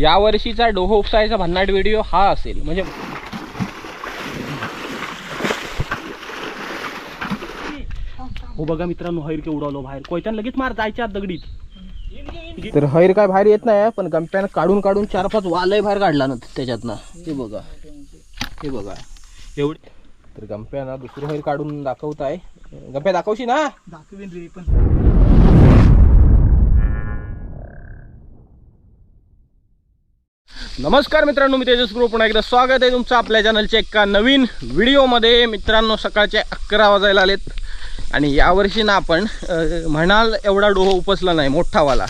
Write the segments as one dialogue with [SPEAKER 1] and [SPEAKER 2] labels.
[SPEAKER 1] यावर्षीचा डोहो उपसायचा भन्नाट व्हिडिओ हा असेल. म्हणजे हो बघा मित्रांनो हैर के उडवलो बाहेर. कोयत्यान लगेच मार जायच्या आत दगडीत. तर हैर काय बाहेर येत नाही पण गंप्यानं काढून काढून चार पाच वालय बाहेर काढला ना त्याच्यातनं. हे बघा. हे बघा. एवढे तर गंप्यानं दुसरं हैर काढून दाखवत आहे गंप्या दाखवशी ना?
[SPEAKER 2] दाखवीन रे पण
[SPEAKER 1] नमस्कार मित्रांनो मी तेजस ग्रुप. पुन्हा एकदा स्वागत आहे तुमचं आपल्या चॅनलच्या एका नवीन व्हिडिओमध्ये. मित्रांनो सकाळचे अकरा वाजायला आलेत. आणि यावर्षी ना आपण म्हणाल एवढा डोह उपसला नाही मोठावाला.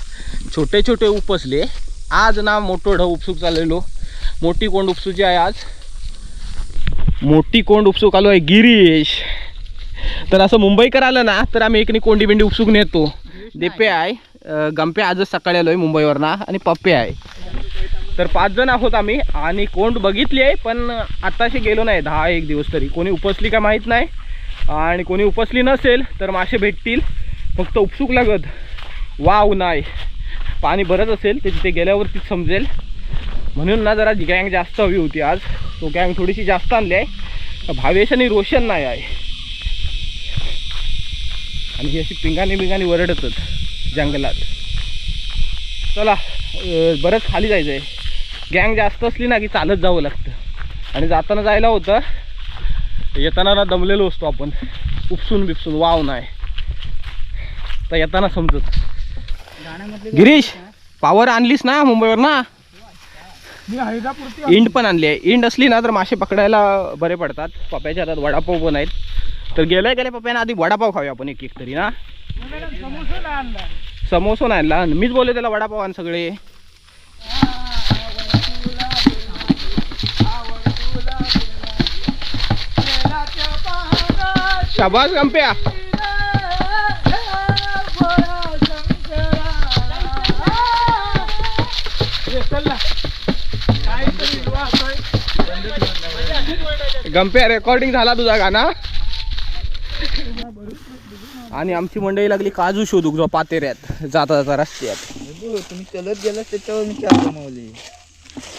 [SPEAKER 1] छोटे छोटे उपसले. आज ना मोठं ढव उपसूक चाललेलो. मोठी कोंड उपसूची आहे आज. मोठी कोंड उपसूक आलो आहे गिरीश. तर असं मुंबईकर आलं ना तर आम्ही एकनी कोंडी बिंडी उपसूक नेतो. देपे आहे. गंपे आजच सकाळी आलोय मुंबईवरना. आणि पप्पे आहे. तर पाच जण आहोत आम्ही. आणि कोंड बघितली आहे पण आत्ताशी गेलो नाही. दहा एक दिवस तरी. कोणी उपसली का माहीत नाही. आणि कोणी उपसली नसेल तर मासे भेटतील. फक्त उपसूक लागत. वाव नाही. पाणी बरंच असेल ते तिथे गेल्यावरतीच समजेल. म्हणून ना जरा गँग जास्त हवी होती आज. तो गँग थोडीशी जास्त आणली आहे. भावेश आणि रोशन नाही आहे. आणि ही अशी पिंगाने बिंगाणी वरडतच जंगलात. चला बरंच खाली जायचं आहे गँग जास्त असली ना की चालत जावं लागतं. आणि जाताना जायला होतं येताना ना दमलेलो असतो आपण. उपसून बिपसून वाव नाही. तर येताना समजत. गिरीश पावर आणलीस ना मुंबईवर ना इंड पण आणली आहे. इंड असली ना तर मासे पकडायला बरे पडतात. पप्याच्या हातात वडापाव पण आहेत. तर गेल्या गेल्या पप्यानं आधी वडापाव खाऊया आपण एक एक तरी ना.
[SPEAKER 2] समोसा नाही आणला.
[SPEAKER 1] मीच बोलले त्याला वडापाव आण सगळे. शाबास गंप्या. गंप्या रेकॉर्डिंग झाला तुझा गाणा. आणि आमची मंडळी लागली काजू शोधूक जो पातेऱ्यात जाता जाता रस्त्यात.
[SPEAKER 2] तुम्ही चलत गेला त्याच्यावर मी काय कमावली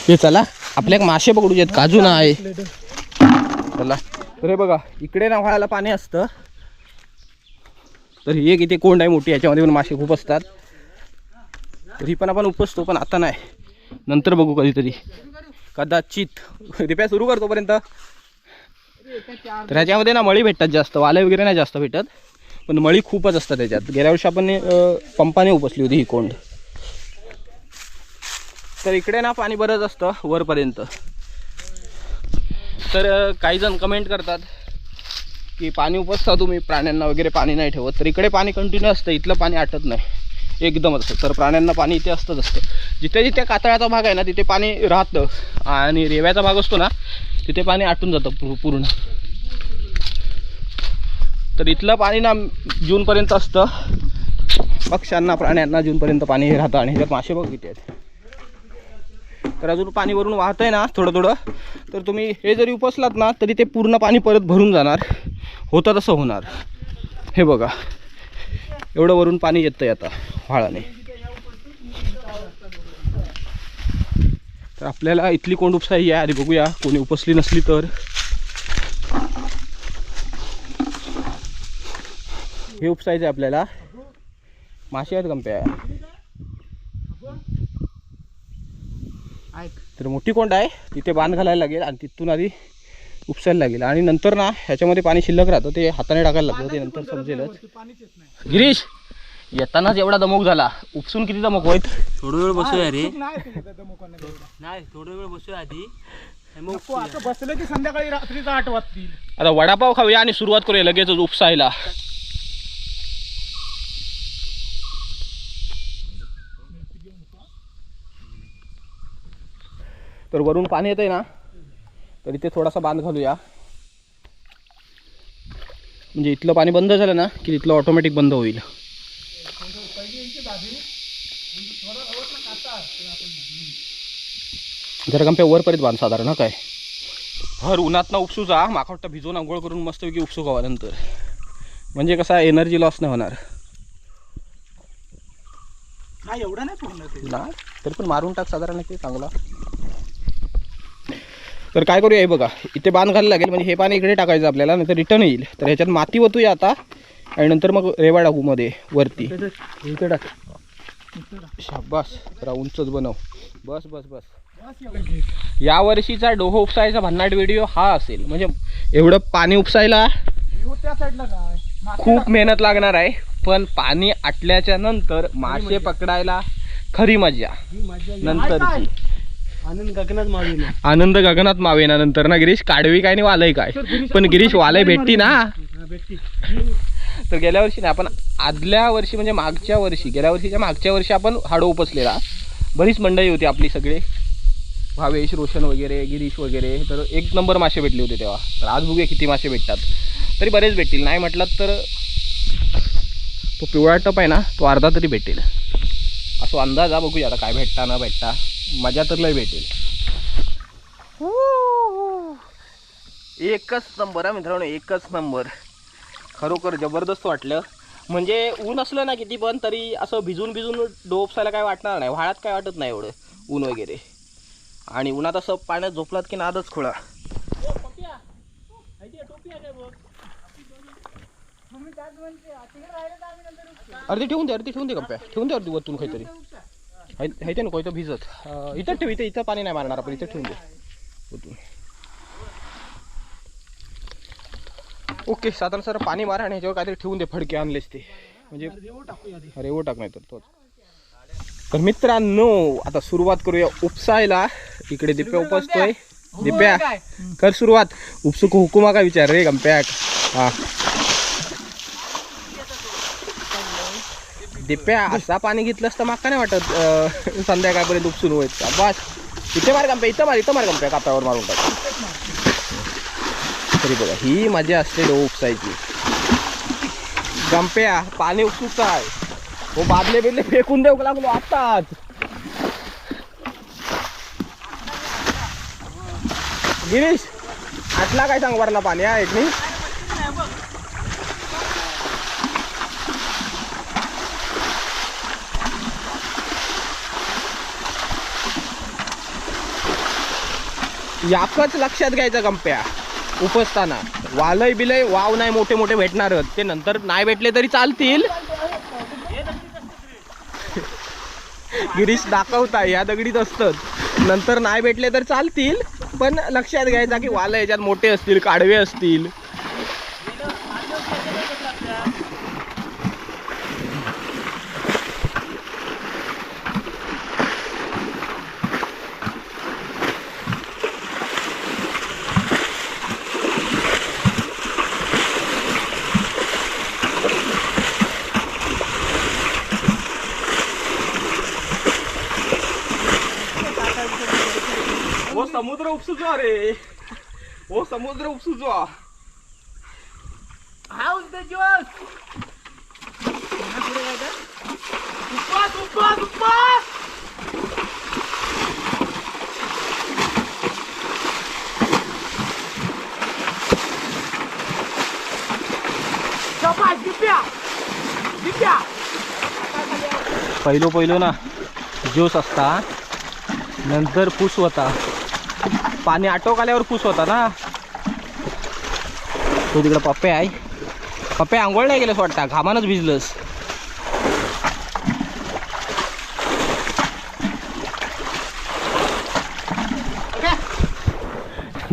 [SPEAKER 1] हे चला आपल्याक मासे पकडू काजू काजू आहे. चला. तर हे बघा इकडे ना व्हायला पाणी असतं. तर ही एक इथे कोंड आहे मोठी याच्यामध्ये पण मासे खूप असतात. तर ही पण आपण उपसतो पण आता नाही. नंतर बघू कधीतरी. कदाचित. रिप्या सुरू करतोपर्यंत तर ह्याच्यामध्ये ना मळी भेटतात जास्त वाले वगैरे नाही जास्त भेटत. पण मळी खूपच असतात त्याच्यात. गेल्या वर्षी आपण पंपाने उपसली होती ही कोंड. तर इकडे ना पाणी बरंच असतं वरपर्यंत. तर काही जण कमेंट करतात की पाणी उपसता तुम्ही? प्राण्यांना वगैरे पाणी नाही ठेवत. तर इकडे पाणी कंटिन्यू असतं इथलं पाणी आटत नाही. एकदमच. असतं तर प्राण्यांना पाणी इथे असतंच असतं. जिथे जिथे कातळाचा भाग आहे ना तिथे पाणी राहतं. आणि रेव्याचा भाग असतो ना तिथे पाणी आटून जातं पूर्ण. तर इथलं पाणी ना जूनपर्यंत असतं. पक्ष्यांना प्राण्यांना जूनपर्यंत पाणी हे राहतं. आणि ह्याच्यात मासे बघ किती आहेत. तर अजून पाणी वरून वाहत आहे ना थोडं थोडं. तर तुम्ही हे जरी उपसलात ना तरी ते पूर्ण पाणी परत भरून जाणार. होतं तसं होणार. हे बघा. एवढं वरून पाणी येतं आहे आता व्हाळाने तर आपल्याला इथली कोण उपसाही आहे. आधी बघूया कोणी उपसली नसली तर. हे उपसायचं आहे आपल्याला. मासे आहेत गंप्या. तर मोठी कोंड आहे तिथे बांध घालायला लागेल आणि तिथून आधी उपसायला लागेल. आणि नंतर ना ह्याच्यामध्ये पाणी शिल्लक राहतं ते हाताने टाकायला लागतं ते नंतर समजेलच. गिरीश येतानाच एवढा दमक झाला. उपसून किती दमक होईत
[SPEAKER 3] थोडा वेळ बसूया रे.
[SPEAKER 2] नाही
[SPEAKER 3] थोडा वेळ बसूया आधी.
[SPEAKER 2] बसलं की संध्याकाळी रात्रीचा आठ वाजतील.
[SPEAKER 1] आता वडापाव खाऊया आणि सुरुवात करूया लगेचच उपसायला. तर वरून पाणी येतंय ना तर इथे थोडासा बांध घालूया. म्हणजे इथलं पाणी बंद झालं ना की इथलं ऑटोमॅटिक बंद होईल. जरा कम वरपर्यंत बांध साधारण हा काय? हर उन्हात ना उपसू जा माका वाटतं भिजवून आंघोळ करून मस्तपैकी उपसू खावा नंतर. म्हणजे कसा एनर्जी लॉस नाही होणार.
[SPEAKER 2] हा एवढा नाही
[SPEAKER 1] ना तरी पण मारून टाक साधारण ते चांगला. तर काय करूया हे बघा. इथे बांध घालायला लागेल म्हणजे हे पाणी इकडे टाकायचं आपल्याला नंतर रिटर्न येईल. तर ह्याच्यात माती ओतूया आता आणि नंतर मग रेवा टाकू मध्ये वरती. इथे टाक. शाबास जरा उंचच बनव. बस बस बस. या वर्षीचा डोहो उपसायचा भन्नाट व्हिडिओ हा असेल. म्हणजे एवढं पाणी उपसायला खूप मेहनत लागणार आहे. पण पाणी आटल्याच्या नंतर मासे पकडायला खरी मजा नंतरची.
[SPEAKER 3] आनंद गगनात मावेल
[SPEAKER 1] आनंद गगनात मावेना. नंतर ना गिरीश काढवी काय नाही वालय काय? पण गिरीश वालय भेटती ना. तर गेल्या वर्षी नाही आपण आदल्या वर्षी म्हणजे मागच्या वर्षी गेल्या वर्षीच्या मागच्या वर्षी आपण हाडो उपसलेला. बरीच मंडळी होती आपली सगळे. भावेश रोशन वगैरे गिरीश वगैरे. तर एक नंबर मासे भेटले होते तेव्हा. तर आज बघूया किती मासे भेटतात. तरी बरेच भेटतील. नाही म्हटलं तर तो पिवळा टप आहे ना तो अर्धा तरी भेटेल. असो अंदाज हा बघूया आता काय भेटता ना भेटता. मजा तर लय भेटेल. एकच नंबर हा मित्रांनो एकच नंबर. खरोखर जबरदस्त वाटलं. म्हणजे ऊन असलं ना किती पण तरी असं भिजून भिजून डोपसायला काय वाटणार नाही. व्हाळात काय वाटत नाही एवढं ऊन वगैरे. आणि उन्हात असं पाण्यात झोपलात की नादच खोळा. अर्धी ठेवून दे अर्धी ठेवून दे कप्प्या ठेवून दे अर्धी वरतून काहीतरी. हाय ते नको इथं भिजत. इथं ठेव इथं इथं पाणी नाही मारणार आपण इथं ठेवून दे. वरतून ओके साधारण सर पाणी मारा आणि ह्याच्यावर काहीतरी ठेवून दे फडके आणलेस ते. म्हणजे अरे ओ टाक नाही तर तोच तर मित्रांनो आता सुरुवात करूया उपसायला. इकडे दिप्या उपसतोय. दिप्या कर सुरुवात. उपसुक हुकुमा का विचार रे गंप्याक हा. दिप्या असा पाणी घेतलंस तर माका नाही वाटत संध्याकाळपर्यंत उपसून होईल. बस इथे मार गंप्या इथं मार इथं मार गंप्या कापावर मारून टाक. तरी बघा ही मजा असते डो उपसायची. गंप्या पाणी उपसूचा आहे हो बादले बिदले फेकून देऊ लागलो आताच गिरीश आटला काय सांग वरला पाणी हा एक नाही याकच लक्षात घ्यायचं गंप्या. उपसताना. वालय बिलय वाव नाही मोठे मोठे भेटणार ते नंतर नाही भेटले तरी चालतील. गिरीश दाखवता या दगडीत असतात. नंतर नाही भेटले तर चालतील. पण लक्षात घ्यायचा की वालं याच्यात मोठे असतील काडवे असतील ओ समुद्र उपसुजो रे ओ समुद्र उपसुजो पहिलो पहिलो ना ज्यूस असता नंतर पूस होता. पाणी आटोक आल्यावर पूस होता ना तू तिकडं पप्पे आहे. पप्पे आंघोळ नाही गेलंस वाटतं? घामानच भिजलंस.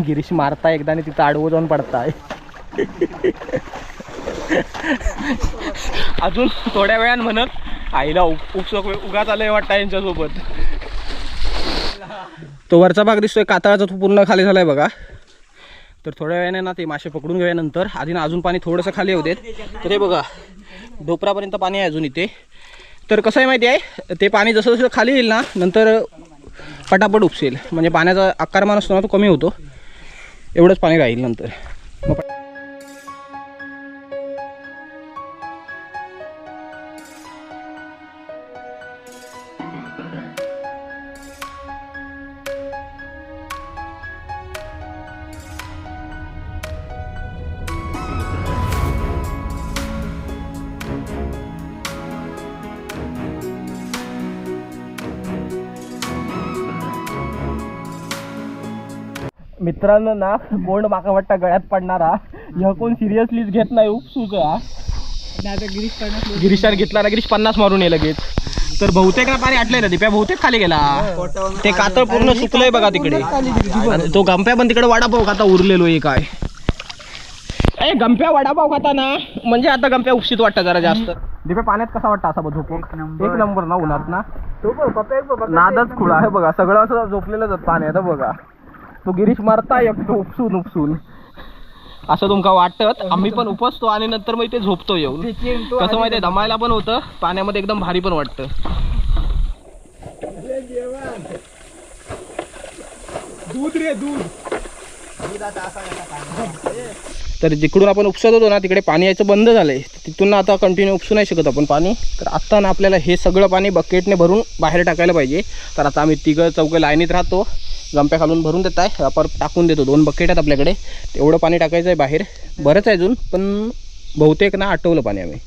[SPEAKER 1] गिरीश मारता एकदा आणि तिथं आडवं जाऊन पडताय. अजून थोड्या वेळान म्हणत आईला उप उपसोक उगाच आलंय वाटतं यांच्यासोबत. तो वरचा भाग दिसतोय कातळाचा तो पूर्ण खाली झालाय बघा. तर थोड्या वेळाने ना ते मासे पकडून गेल्यानंतर आधी ना अजून पाणी थोडंसं खाली होते तर हे बघा ढोपरापर्यंत पाणी आहे अजून इथे. तर कसं आहे माहिती आहे ते पाणी जसं जसं खाली येईल ना नंतर पटापट उपसेल. म्हणजे पाण्याचा आकारमान असतो ना तो कमी होतो. एवढंच पाणी राहील नंतर. मग मित्रांनो ना कोण माका वाटता गळ्यात पडणारा ह्या कोण सिरियसलीच घेत नाही उपसूच हा.
[SPEAKER 2] गिरीश
[SPEAKER 1] गिरीशान घेतला ना गिरीश पन्नास मारून ये लगेच. तर बहुतेक ना पाणी आटलंय ना दिप्या बहुतेक खाली गेला. ते कातळ पूर्ण सुकलंय बघा तिकडे. आणि तो गंप्या पण तिकडे वडापाव खाता उरलेलो आहे काय. ए गंप्या वडापाव खाता ना. म्हणजे आता गंप्या उपशीत वाटतं जरा जास्त. दिप्या पाण्यात कसा वाटतं असा झोप? एक नंबर. ना उन्हात ना? नादच खुळा आहे बघा. सगळं असं झोपलेलं पाण्यात आहे बघा. तो गिरीश मारता एकटो उपसून उपसून. असं तुमका वाटत आम्ही पण उपसतो आणि नंतर मग ते झोपतो येऊन. कसं माहितीये दमायला पण होतं पाण्यामध्ये एकदम भारी पण वाटतं.
[SPEAKER 2] दूध रे दूध.
[SPEAKER 1] तर जिकडून आपण उपसत होतो ना तिकडे पाणी यायचं बंद झालंय. तिथून ना आता कंटिन्यू उपसू नाही शकत आपण पाणी. तर आत्ता ना आपल्याला हे सगळं पाणी बकेटने भरून बाहेर टाकायला पाहिजे. तर आता आम्ही तिघं चौघं लाईनीत राहतो. गंप्या खालून भरून देत आहे. आपण टाकून देतो. दोन बकेट आहेत आपल्याकडे. तेवढं पाणी टाकायचं आहे बाहेर. बरंच आहे अजून पण बहुतेक ना आटवलं पाणी आम्ही.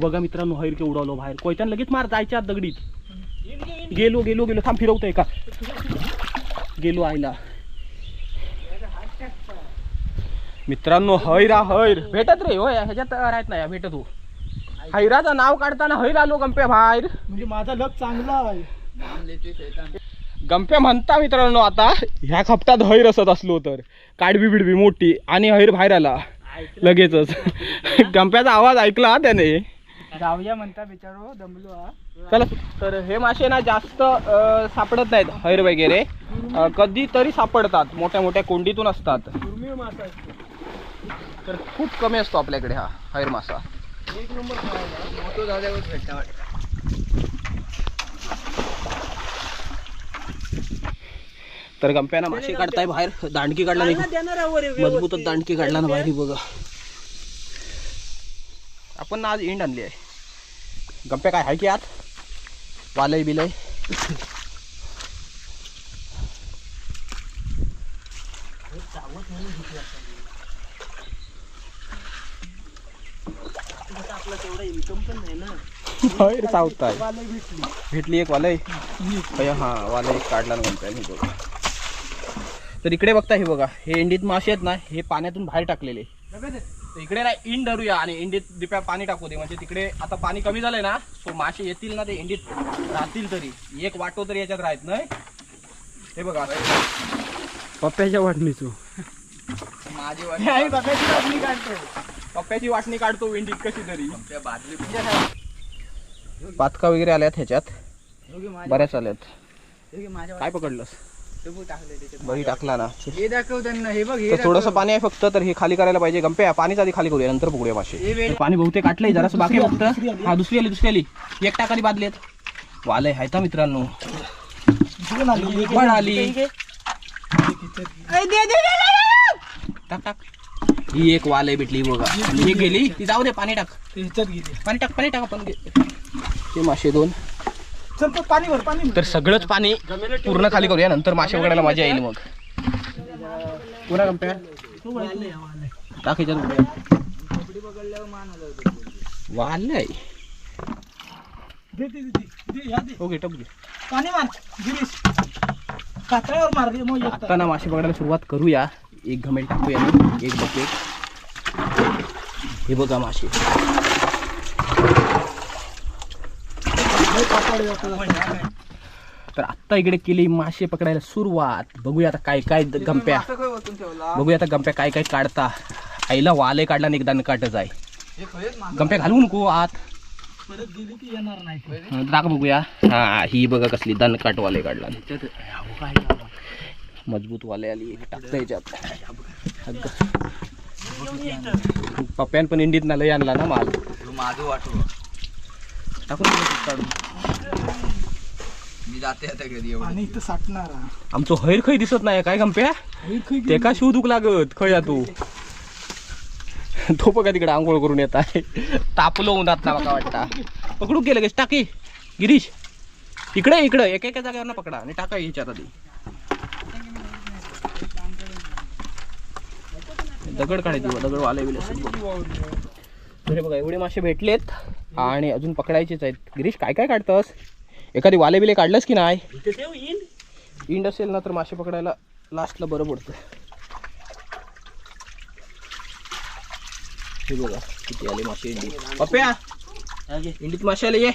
[SPEAKER 1] बघा मित्रांनो हैर के उडवलो बाहेर. कोयत्यान लगेच मार जायच्या आत दगडीत. गेलो गेलो गेलो. थांब फिरवतोय का? गेलो आईला. मित्रांनो हैरा हैर भेटत रे होय ह्याच्यात राहत नाही भेटत हो. हैराचं नाव काढताना हैर आलो गंप्या बाहेर.
[SPEAKER 2] म्हणजे माझा लक चांगला आहे.
[SPEAKER 1] गंप्या म्हणता मित्रांनो आता ह्या खपटात हैर असत असलो तर. काडबी बिडबी मोठी आणि हैर बाहेर आला. लगेचच. गंप्याचा आवाज ऐकला त्याने.
[SPEAKER 2] जाऊया म्हणता बिचारो दमलो हा.
[SPEAKER 1] चला तर हे मासे ना जास्त अं, सापडत नाहीत हैर वगैरे. अं, कधीतरी सापडतात मोठ्या मोठ्या कोंडीतून असतात.
[SPEAKER 2] दुर्मिळ मासा असतो.
[SPEAKER 1] तर खूप कमी असतो आपल्याकडे हा हैर मासा.
[SPEAKER 2] एक नंबर मोठो झाल्यावर भेटता
[SPEAKER 1] तर गंप्याना मासे काढताय बाहेर दांडकी काढला नाही मजबूतच दांडकी काढला ना बाहेर ही बघा. आपण आज इंड आणली आहे. गंप्या काय आहे की आत वालय बिलय. चावताय भेटली एक वालय. हा वालय एक काढला ना गंप्याने बघा तर इकडे बघता हे बघा हे इंडीत मासे आहेत ना हे पाण्यातून बाहेर टाकलेले. इकडे ना इंड धरूया आणि इंडीत दिप्या पाणी टाकू दे. म्हणजे तिकडे आता पाणी कमी झालंय ना सो मासे येतील ना ते इंडीत राहतील तरी. एक वाटो तरी याच्यात राहत नाही. हे बघा.
[SPEAKER 3] पप्प्याच्या वाटणीचो
[SPEAKER 1] माझी
[SPEAKER 2] आई बघायची बातमी काढतो.
[SPEAKER 1] पप्प्याची वाटणी काढतो इंडीत कशी तरी. पातका वगैरे आल्यात ह्याच्यात. बऱ्याच आल्यात. काय पकडलंस? बरी टाकला ना.
[SPEAKER 2] हे दाखव त्यांना हे बघ हे
[SPEAKER 1] तर थोडंसं पाणी आहे फक्त तर हे खाली करायला पाहिजे. गंप्या पाणीच आधी खाली करूया नंतर बघूया मासे. पाणी बहुतेक आटलंय जरासं बाकी आहे फक्त. हा दुसरी आली दुसरी आली. एक टाकाली बादलेत. वालय हाय ता मित्रांनो? पण आली. टाक टाक. ही एक वालय भेटली बघा. ही गेली. ती जाऊ दे पाणी टाक. पाणी टाक पाणी टाक आपण ते मासे दोन.
[SPEAKER 2] चल पण पाणी भर पाणी भर.
[SPEAKER 1] तर सगळंच पाणी पूर्ण खाली करूया नंतर मासे वगैरेला मजा येईल मग.
[SPEAKER 2] दे, दे, दे, दे, दे.
[SPEAKER 1] टप घे.
[SPEAKER 2] पाणी मार गिरीश. मग येतात.
[SPEAKER 1] आता ना मासे पकडायला सुरुवात करूया. एक घमेल टाकूया ना. एक बकेट हे बघा मासे
[SPEAKER 2] लय कातळ येतात.
[SPEAKER 1] तर आत्ता इकडे केली मासे पकडायला सुरुवात. बघूया आता काय काय गंप्या. बघूया आता गंप्या काय काय काढता. आईला वाले काढला आणि एकदा काटच आहे गंप्या घालू नको आत.
[SPEAKER 2] परत गेली की येणार नाही ते.
[SPEAKER 1] हं, टाक बघूया. हा ही बघा कसली दन वाले काढला. मजबूत वाले आली. टाकता याच्यात. पप्प्यान पण इंडीत ना लय आणला ना माल. टाकून दे काढून
[SPEAKER 4] जाते आता कधी एवढं.
[SPEAKER 2] आणि इथं साठणार.
[SPEAKER 1] आमचं हैर खै दिसत नाही काय गंप्या? ते का शिव दुख लागत? खया तू. तो बघा तिकडे आंघोळ करून येत आहे. तापलो उन्हात ना मला वाटता. पकडू गेलं गेस टाकी. गिरीश इकडे इकडे. एका एका जागेवर ना पकडा आणि टाका ह्याच्यात आधी. दगड काढायची दगड वाले बिले तरी बघा एवढे मासे भेटलेत आणि अजून पकडायचेच आहेत. गिरीश काय काय काढतस? एखादी वाले बिले काढलंस की नाही? इंड असेल ना तर मासे पकडायला लास्टला बरं पडतं हे बघा किती आले मासे इंडी. पप्प्या इंडीत मासे आले ये.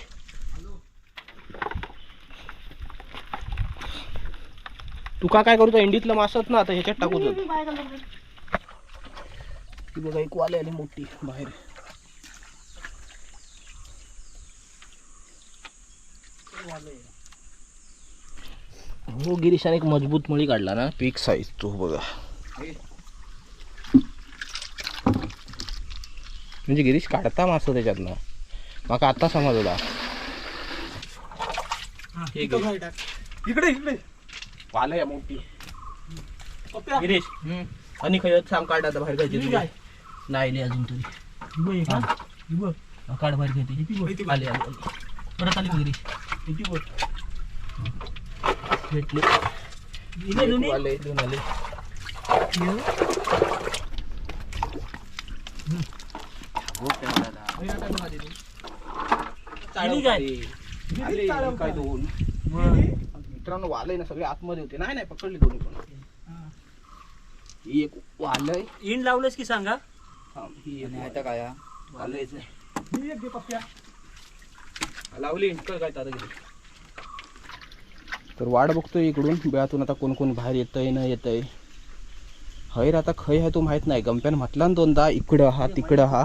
[SPEAKER 1] तू का काय करतो इंडीतलं मासत ना आता ह्याच्यात टाकू बघा एक वाले आली मोठी बाहेर. हो गिरीशाने एक मजबूत मळी काढला ना. पीक साईज तो बघा. म्हणजे गिरीश काढता मासं त्याच्यातनं. माका आता हे.
[SPEAKER 2] बाहेर टाक. इकडे इकडे.
[SPEAKER 1] वालय मोठी.
[SPEAKER 2] पप्प्या.
[SPEAKER 1] गिरीश. आणि खयत सांग काढ आता बाहेर जायचे
[SPEAKER 2] काय?
[SPEAKER 1] नाही आले अजून.
[SPEAKER 2] हा,
[SPEAKER 1] काढ बाहेर आले. परत आली गिरीश.
[SPEAKER 2] किती.
[SPEAKER 1] भेटले? आले. दोन? मित्रांनो वालय ना सगळे आतमध्ये होते. नाही नाही पकडले दोन्ही पण.
[SPEAKER 2] हा.
[SPEAKER 1] एक वालय.
[SPEAKER 3] इन लावलंस की सांगा?
[SPEAKER 1] हा,
[SPEAKER 4] काय
[SPEAKER 1] वालयच
[SPEAKER 2] ही पप्प्या.
[SPEAKER 1] लावली काय आता तर वाट बघतोय इकडून बेळातून आता कोण कोण बाहेर येतंय न येतंय. हैर आता खय आहे तो माहीत नाही. गंप्यानं म्हटला ना दोनदा इकडं हा तिकडं हा.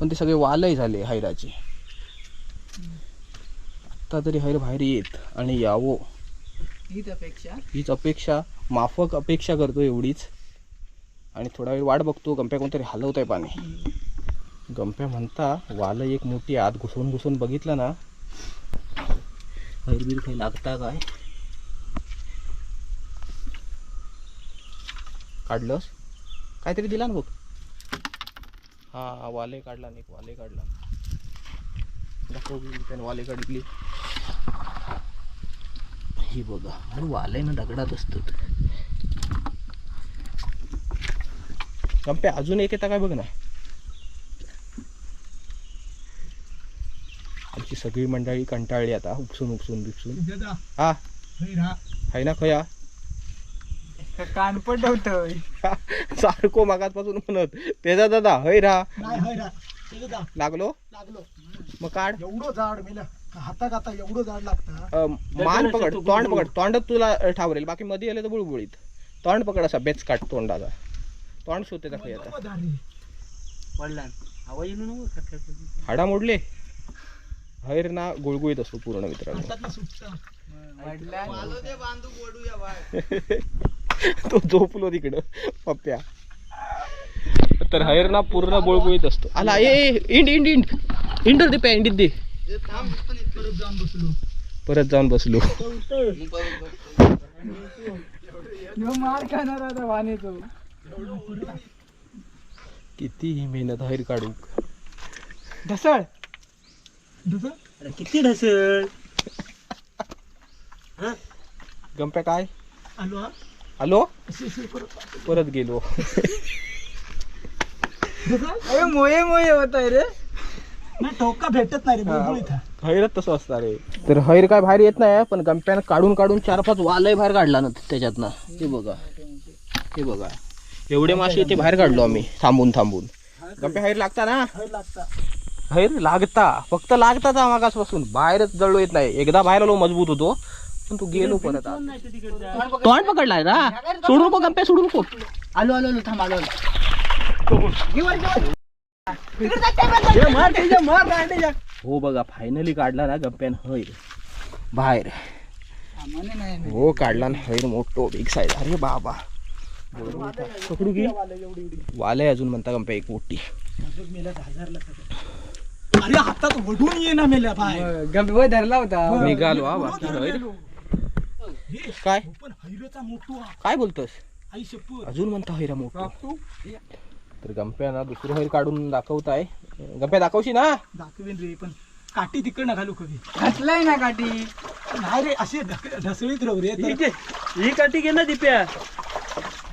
[SPEAKER 1] पण ते सगळे वालय झाले हैराचे आता तरी हैर बाहेर येत आणि यावो.
[SPEAKER 4] हीच अपेक्षा.
[SPEAKER 1] हीच अपेक्षा माफक अपेक्षा करतो एवढीच. आणि थोडा वेळ वाट बघतो गंप्या कोणतरी हलवत आहे पाणी गंप्या म्हणता वाल एक मोठी आत घुसवून घुसवून बघितलं ना हैरबीर काही लागता काय? काढलंस? काहीतरी दिला ना बघ. हा वाले काढला नाही वाले काढला. दाखव त्याने वाले काढली. ही बघा आणि वाले ना दगडात असतात. कंप्या अजून एक येता काय बघ ना? सगळी मंडळी कंटाळली आता उपसून उपसून बिपसून. हा?
[SPEAKER 2] हे.
[SPEAKER 1] हाय ना खया?
[SPEAKER 2] कान पण ठेवतोय
[SPEAKER 1] सारखो मागासपासून म्हणत त्याचा दादा हय
[SPEAKER 2] राहा.
[SPEAKER 1] लागलो?
[SPEAKER 2] लागलो.
[SPEAKER 1] मग काढ.
[SPEAKER 2] एवढं मेला. एवढं जाड लागतं.
[SPEAKER 1] अं, मान पकड तोंड पकड. तोंड तुला ठावरेल बाकी मध्ये आले तर बुळबुळीत. तोंड पकड असा बेच काढ तोंडाचा. तोंड शोधते आता.
[SPEAKER 3] आवाज येऊ नको
[SPEAKER 1] हाडा मोडले. हैर ना गुळगुळीत असतो पूर्ण मित्रांनो. तो झोपलो तिकडं पप्प्या. तर हैर ना पूर्ण गुळगुळीत असतो. आला ए इंड इंड इंड. इंडर दे. प्या इंडीत दे
[SPEAKER 2] परत जाऊन बसलो.
[SPEAKER 1] परत जाऊन बसलो.
[SPEAKER 2] ह्यो मार खाणार आता वाणीचो
[SPEAKER 1] कितीही मेहनत हैर काढू
[SPEAKER 2] ढसळ.
[SPEAKER 3] अरे किती ढसल
[SPEAKER 1] गंप्या काय?
[SPEAKER 2] आलो हा?
[SPEAKER 1] आलो?
[SPEAKER 2] परत
[SPEAKER 1] परत गेलो.
[SPEAKER 2] ढसळ मोये मोये होत आहे रे. नाही ठोका भेटत नाही रे बुलबुल इथं.
[SPEAKER 1] हैरच तसं असणार रे तर हैर काय बाहेर येत नाही पण गंप्यानं काढून काढून चार पाच वालय बाहेर काढला ना त्याच्यातनं. हे बघा. हे बघा. एवढे मासे ते बाहेर काढलो आम्ही थांबून थांबून. गंप्या हैर लागता ना?
[SPEAKER 2] हय लागता.
[SPEAKER 1] हैर लागता. फक्त लागताच मागासपासून. बाहेरच जळलो येत नाही. एकदा बाहेर आलो मजबूत होतो. पण तू गेलो परत तोंड पकडलाय ना सोडू नको गंप्या सोडू नको.
[SPEAKER 4] आलो आलो आलो थांब आलो आलो.
[SPEAKER 1] हो बघा फायनली काढला ना गप्प्यान हैर. बाहेर. हो काढला ना हैर मोठो बिग साईज अरे बाबा. पकडू की? वाले अजून म्हणता गंप्या एक मोठी.
[SPEAKER 2] अरे हातात वडून ये ना मेल्या बाय
[SPEAKER 4] गंभीर धरला होता.
[SPEAKER 1] निघालो हा बाकी हैर काय?
[SPEAKER 2] पण हैरचा मोठू हा.
[SPEAKER 1] काय बोलतोस?
[SPEAKER 2] आई शपथ.
[SPEAKER 1] अजून म्हणता हैरा मोठा. तर गंप्या ना दुसरं हैर काढून दाखवताय. गंप्या दाखवशी ना
[SPEAKER 2] दाखवेन रे पण काठी तिकडनं घालू कधी?
[SPEAKER 4] घातलाय ना काठी.
[SPEAKER 2] नाही रे असे ढसळीत राहू रे
[SPEAKER 3] ही
[SPEAKER 2] तर
[SPEAKER 3] घे. ही काठी घे ना दिप्या.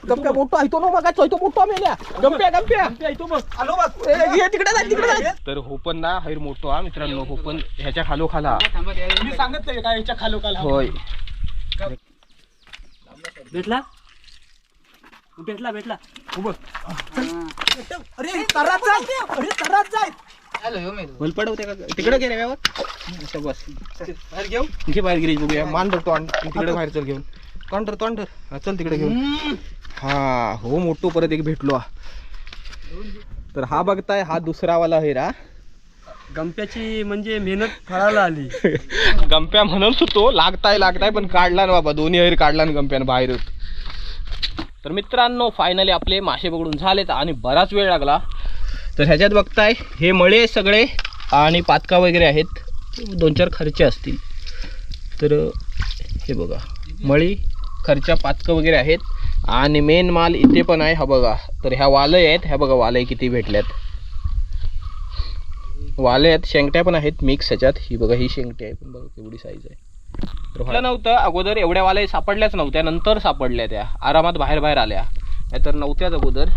[SPEAKER 1] गंप्या मोठा आहे तो ना मग तो मोठा मेल्या. गंप्या गंप्या
[SPEAKER 3] तो बघ
[SPEAKER 2] आलो बघ
[SPEAKER 1] ए, ये तिकडे जा तिकडे जा. तर हो पण ना हैर मोठो हा मित्रांनो हो पण ह्याच्या खालो खाला
[SPEAKER 4] द्यायला
[SPEAKER 2] मी सांगत नाही काय याच्या खालोखाल? हा.
[SPEAKER 1] होय.
[SPEAKER 3] भेटला? भेटला भेटला. उभं.
[SPEAKER 2] अरे तरात जाय अरे तरात जाय
[SPEAKER 4] आलो ह्यो मेलो.
[SPEAKER 1] भल पडवते का? तिकडे गेले व्यवस्थ असं बस. बाहेर घेऊ? घे बाहेर गिरीश बघूया. मान धरतो आणि. तिकडे बाहेर चल घेऊन. तोंड धर तोंड धर हा चल तिकडे घेऊन. हा हो मोठो परत एक भेटलो. तर हा बघताय हा दुसरा वाला हैरा
[SPEAKER 3] गंप्याची म्हणजे मेहनत फळाला आली.
[SPEAKER 1] गंप्या म्हणत होतो लागताय लागताय पण काढला ना बाबा. दोन्ही हैर काढला ना गंप्यानं बाहेर. तर मित्रांनो फायनली आपले मासे पकडून झालेत आणि बराच वेळ लागला. तर ह्याच्यात बघताय हे मळे सगळे आणि पातका वगैरे आहेत. दोन चार खर्चे असतील. तर हे बघा मळी खर्चा पातकं वगैरे आहेत. आणि मेन माल इथे पण आहे हा बघा. तर ह्या वालय आहेत. ह्या बघा वालय किती भेटल्यात. वाले आहेत शेंगट्या पण आहेत मिक्स ह्याच्यात. ही बघा ही शेंगटी आहे. पण बघा केवढी साईज आहे. तर नव्हतं. अगोदर एवढ्या वाले सापडल्याच नव्हत्या. नंतर सापडल्या त्या. आरामात बाहेर बाहेर आल्या. तर नव्हत्याच अगोदर.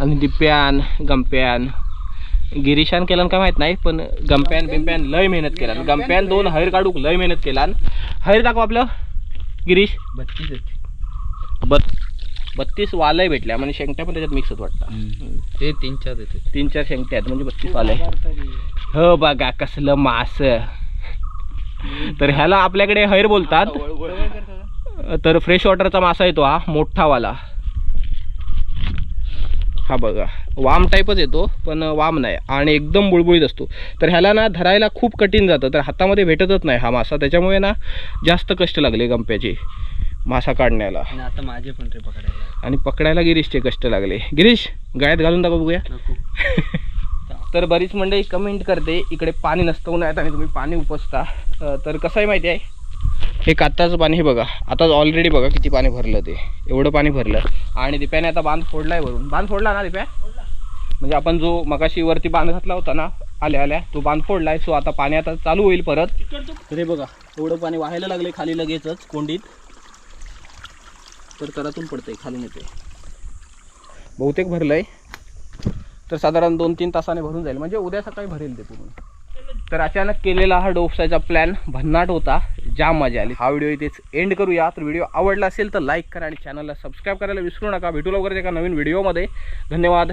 [SPEAKER 1] आणि दिप्यान गंप्यान. गिरीशान केलं काय माहीत नाही पण गंप्यान बिंप्यान लय मेहनत केला गंप्यान दोन हैर काढूक लय मेहनत केला हैर दाखव आपलं. गिरीश.
[SPEAKER 4] बत्तीस
[SPEAKER 1] बत बत्तीस वालय भेटल्या म्हणजे शेंगट्या पण त्याच्यात मिक्स होत वाटतं.
[SPEAKER 4] ते तीन चार येते
[SPEAKER 1] तीन चार शेंगट्या आहेत म्हणजे बत्तीस वालय. हो बघा कसलं मास. तर ह्याला आपल्याकडे हैर बोलतात. तर फ्रेश वॉटरचा मासा येतो हा मोठावाला हा बघा वाम टाईपच येतो पण वाम नाही आणि एकदम बुळबुळीत असतो. तर ह्याला ना धरायला खूप कठीण जातं तर हातामध्ये भेटतच नाही हा मासा. त्याच्यामुळे ना जास्त कष्ट लागले गंप्याचे मासा काढण्याला.
[SPEAKER 3] आणि आता माझे पण रे पकडायला
[SPEAKER 1] आणि पकडायला गिरीशचे कष्ट लागले. गिरीश गळ्यात घालून दाखव बघूया. तर बरीच मंडळी कमेंट करते इकडे पाणी नसतं उन्हाळ्यात आणि तुम्ही पाणी उपसता. तर कसं आहे माहिती आहे? हे काताचं पाणी हे बघा. आता ऑलरेडी बघा किती पाणी भरलं ते. एवढं पाणी भरलं. आणि दिप्याने आता बांध फोडला आहे वरून. बांध फोडला ना दिप्या म्हणजे आपण जो मगाशी वरती बांध घातला होता ना आल्या आल्या तो बांध फोडला आहे सो आता पाणी आता चालू होईल परत. तर हे बघा एवढं पाणी व्हायला लागले खाली लगेचच कोंडीत. तर करातून पडतंय खालून येते बहुतेक भरलंय. तर साधारण दोन तीन तासाने भरून जाईल. म्हणजे उद्या सकाळी भरेल ते पूर्ण. तर अचानक केलेला हा डोपसायचा प्लॅन भन्नाट होता. ज्या मजा आली. हा व्हिडिओ इथेच एंड करूया. तर व्हिडिओ आवडला असेल तर लाईक करा आणि चॅनलला सबस्क्राईब करायला विसरू नका. भेटू लवकरच एका नवीन व्हिडिओमध्ये धन्यवाद.